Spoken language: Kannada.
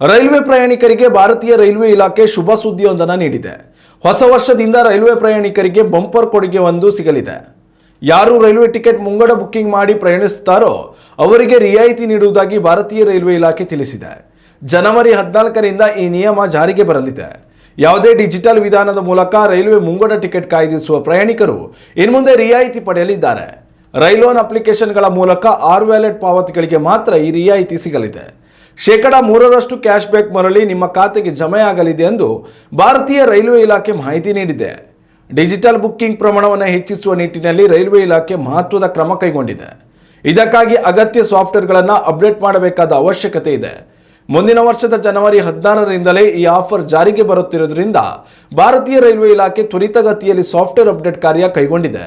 ರೈಲ್ವೆ ಪ್ರಯಾಣಿಕರಿಗೆ ಭಾರತೀಯ ರೈಲ್ವೆ ಇಲಾಖೆ ಶುಭ ಸುದ್ದಿಯೊಂದನ್ನು ನೀಡಿದೆ. ಹೊಸ ವರ್ಷದಿಂದ ರೈಲ್ವೆ ಪ್ರಯಾಣಿಕರಿಗೆ ಬಂಪರ್ ಕೊಡುಗೆ ಒಂದು ಸಿಗಲಿದೆ. ಯಾರು ರೈಲ್ವೆ ಟಿಕೆಟ್ ಮುಂಗಡ ಬುಕ್ಕಿಂಗ್ ಮಾಡಿ ಪ್ರಯಾಣಿಸುತ್ತಾರೋ ಅವರಿಗೆ ರಿಯಾಯಿತಿ ನೀಡುವುದಾಗಿ ಭಾರತೀಯ ರೈಲ್ವೆ ಇಲಾಖೆ ತಿಳಿಸಿದೆ. ಜನವರಿ ಹದಿನಾಲ್ಕರಿಂದ ಈ ನಿಯಮ ಜಾರಿಗೆ ಬರಲಿದೆ. ಯಾವುದೇ ಡಿಜಿಟಲ್ ವಿಧಾನದ ಮೂಲಕ ರೈಲ್ವೆ ಮುಂಗಡ ಟಿಕೆಟ್ ಕಾಯ್ದಿರಿಸುವ ಪ್ರಯಾಣಿಕರು ಇನ್ಮುಂದೆ ರಿಯಾಯಿತಿ ಪಡೆಯಲಿದ್ದಾರೆ. ರೈಲೋನ್ ಅಪ್ಲಿಕೇಶನ್ಗಳ ಮೂಲಕ ಆರ್ ವ್ಯಾಲೆಟ್ ಪಾವತಿಗಳಿಗೆ ಮಾತ್ರ ಈ ರಿಯಾಯಿತಿ ಸಿಗಲಿದೆ. ಶೇಕಡ ಮೂರರಷ್ಟು ಕ್ಯಾಶ್ ಬ್ಯಾಕ್ ಮರಳಿ ನಿಮ್ಮ ಖಾತೆಗೆ ಜಮೆಯಾಗಲಿದೆ ಎಂದು ಭಾರತೀಯ ರೈಲ್ವೆ ಇಲಾಖೆ ಮಾಹಿತಿ ನೀಡಿದೆ. ಡಿಜಿಟಲ್ ಬುಕ್ಕಿಂಗ್ ಪ್ರಮಾಣವನ್ನು ಹೆಚ್ಚಿಸುವ ನಿಟ್ಟಿನಲ್ಲಿ ರೈಲ್ವೆ ಇಲಾಖೆ ಮಹತ್ವದ ಕ್ರಮ ಕೈಗೊಂಡಿದೆ. ಇದಕ್ಕಾಗಿ ಅಗತ್ಯ ಸಾಫ್ಟ್ವೇರ್ಗಳನ್ನು ಅಪ್ಡೇಟ್ ಮಾಡಬೇಕಾದ ಅವಶ್ಯಕತೆ ಇದೆ. ಮುಂದಿನ ವರ್ಷದ ಜನವರಿ ಹದಿನಾರರಿಂದಲೇ ಈ ಆಫರ್ ಜಾರಿಗೆ ಬರುತ್ತಿರುವುದರಿಂದ ಭಾರತೀಯ ರೈಲ್ವೆ ಇಲಾಖೆ ತ್ವರಿತಗತಿಯಲ್ಲಿ ಸಾಫ್ಟ್ವೇರ್ ಅಪ್ಡೇಟ್ ಕಾರ್ಯ ಕೈಗೊಂಡಿದೆ.